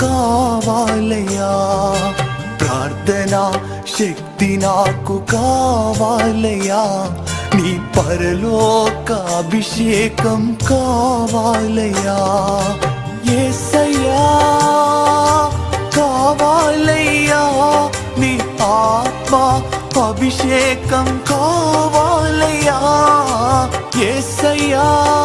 కావాలయ్యా. ప్రార్థనా శక్తి నాకు కావాలయ్యా. నీ పరలోక అభిషేకం కావాలయ్యా. ఏసయ్యా కావాలయ్యా. నీ ఆత్మ అభిషేకం కావాలయ్యా. ఏసయ్యా